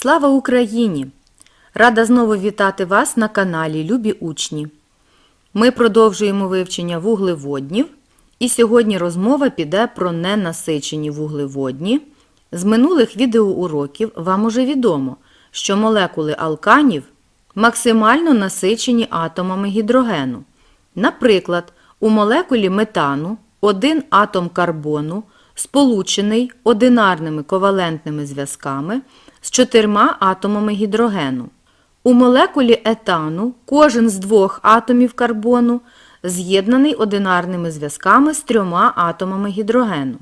Слава Україні! Рада знову вітати вас на каналі Любі Учні. Ми продовжуємо вивчення вуглеводнів, і сьогодні розмова піде про ненасичені вуглеводні. З минулих відеоуроків вам уже відомо, що молекули алканів максимально насичені атомами гідрогену. Наприклад, у молекулі метану один атом карбону сполучений одинарними ковалентними зв'язками з чотирма атомами гідрогену. У молекулі етану кожен з двох атомів карбону з'єднаний одинарними зв'язками з трьома атомами гідрогену.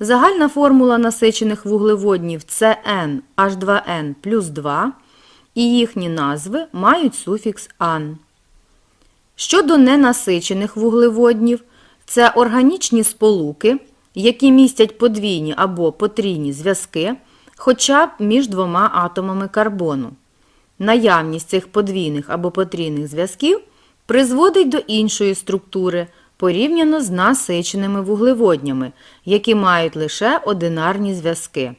Загальна формула насичених вуглеводнів CN H2N плюс 2 і їхні назви мають суфікс ан. Щодо ненасичених вуглеводнів, це органічні сполуки, які містять подвійні або потрійні зв'язки хоча б між двома атомами карбону. Наявність цих подвійних або потрійних зв'язків призводить до іншої структури порівняно з насиченими вуглеводнями, які мають лише одинарні зв'язки.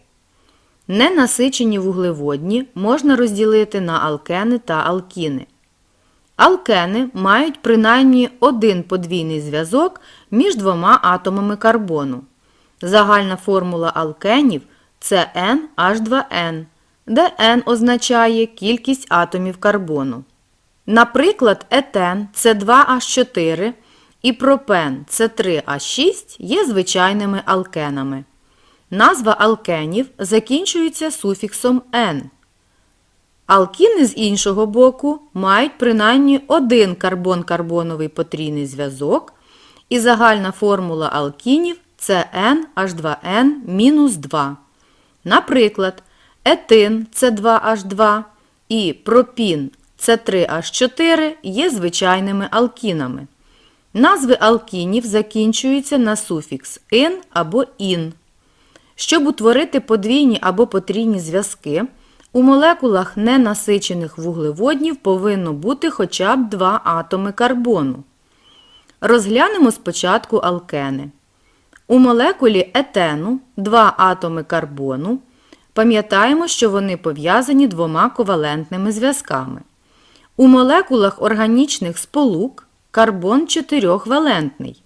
Ненасичені вуглеводні можна розділити на алкени та алкіни. Алкени мають принаймні один подвійний зв'язок між двома атомами карбону. Загальна формула алкенів це NH2N, де N означає кількість атомів карбону. Наприклад, етен це 2H4 і пропен це 3H6 є звичайними алкенами. Назва алкенів закінчується суфіксом N. Алкіни з іншого боку мають принаймні один карбон-карбоновий потрійний зв'язок, і загальна формула алкінів це NH2N-2. Наприклад, етин С2H2 і пропін С3H4 є звичайними алкінами. Назви алкінів закінчуються на суфікс ин або ін. Щоб утворити подвійні або потрійні зв'язки, у молекулах ненасичених вуглеводнів повинно бути хоча б два атоми карбону. Розглянемо спочатку алкени. У молекулі етену два атоми карбону. Пам'ятаємо, що вони пов'язані двома ковалентними зв'язками. У молекулах органічних сполук карбон чотирьохвалентний.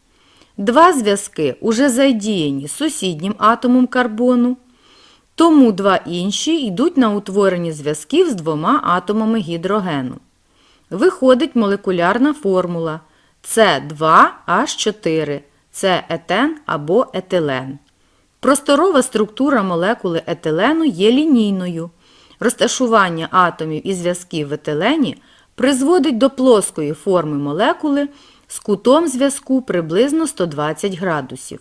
Два зв'язки уже задіяні сусіднім атомом карбону, тому два інші йдуть на утворення зв'язків з двома атомами гідрогену. Виходить молекулярна формула С2H4 це етен або етилен. Просторова структура молекули етилену є лінійною. Розташування атомів і зв'язків в етилені призводить до плоскої форми молекули з кутом зв'язку приблизно 120 градусів.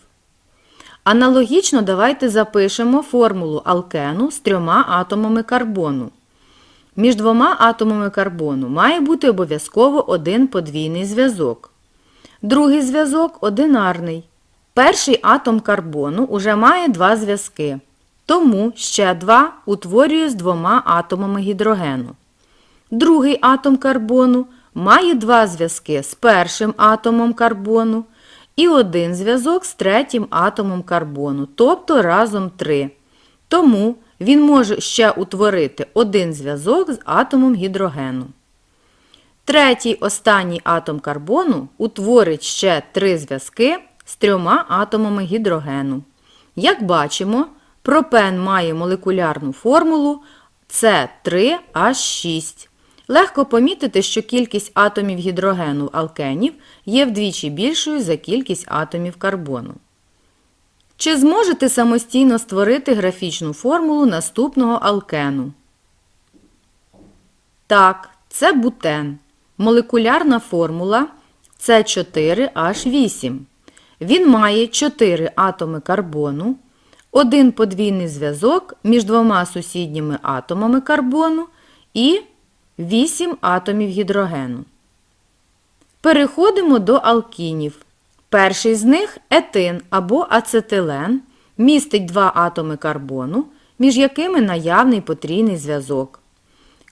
Аналогічно давайте запишемо формулу алкену з трьома атомами карбону. Між двома атомами карбону має бути обов'язково один подвійний зв'язок. Другий зв'язок одинарний. Перший атом карбону уже має два зв'язки, тому ще два утворює з двома атомами гідрогену. Другий атом карбону має два зв'язки з першим атомом карбону і один зв'язок з третім атомом карбону, тобто разом три. Тому він може ще утворити один зв'язок з атомом гідрогену. Третій останній атом карбону утворить ще три зв'язки з трьома атомами гідрогену. Як бачимо, пропен має молекулярну формулу С3H6. Легко помітити, що кількість атомів гідрогену алкенів є вдвічі більшою за кількість атомів карбону. Чи зможете самостійно створити графічну формулу наступного алкену? Так, це бутен. Молекулярна формула С4H8. Він має 4 атоми карбону, один подвійний зв'язок між двома сусідніми атомами карбону і 8 атомів гідрогену. Переходимо до алкінів. Перший з них етин або ацетилен містить два атоми карбону, між якими наявний потрійний зв'язок.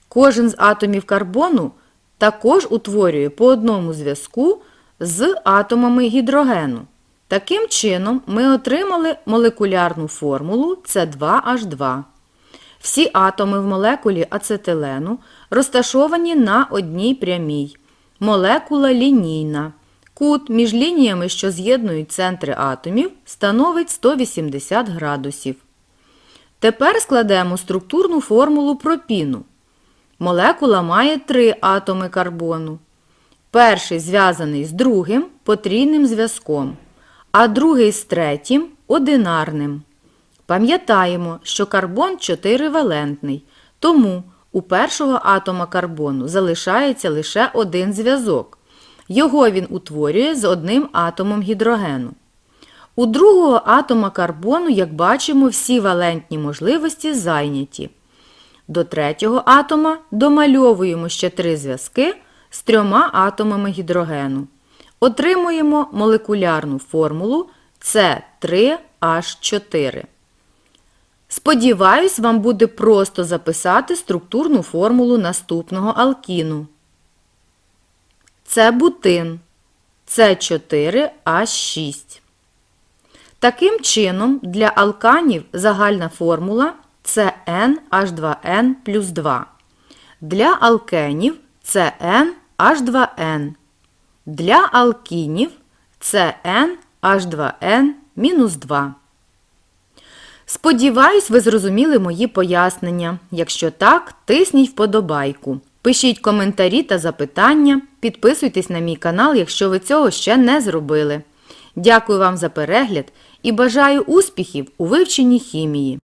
Кожен з атомів карбону також утворює по одному зв'язку з атомами гідрогену. Таким чином, ми отримали молекулярну формулу С2H2. Всі атоми в молекулі ацетилену розташовані на одній прямій. Молекула лінійна. Кут між лініями, що з'єднують центри атомів, становить 180 градусів. Тепер складемо структурну формулу пропіну. Молекула має три атоми карбону. Перший зв'язаний з другим потрійним зв'язком, а другий з третім одинарним. Пам'ятаємо, що карбон 4-валентний, тому у першого атома карбону залишається лише один зв'язок. Його він утворює з одним атомом гідрогену. У другого атома карбону, як бачимо, всі валентні можливості зайняті. До третього атома домальовуємо ще три зв'язки з трьома атомами гідрогену. Отримуємо молекулярну формулу С3H4. Сподіваюсь, вам буде просто записати структурну формулу наступного алкіну. Це бутин. С4H6. Таким чином, для алканів загальна формула це NH2N плюс 2. Для алкенів це NH2N. Для алкінів це NH2N мінус 2. Сподіваюсь, ви зрозуміли мої пояснення. Якщо так, тисніть вподобайку. Пишіть коментарі та запитання, підписуйтесь на мій канал, якщо ви цього ще не зробили. Дякую вам за перегляд і бажаю успіхів у вивченні хімії.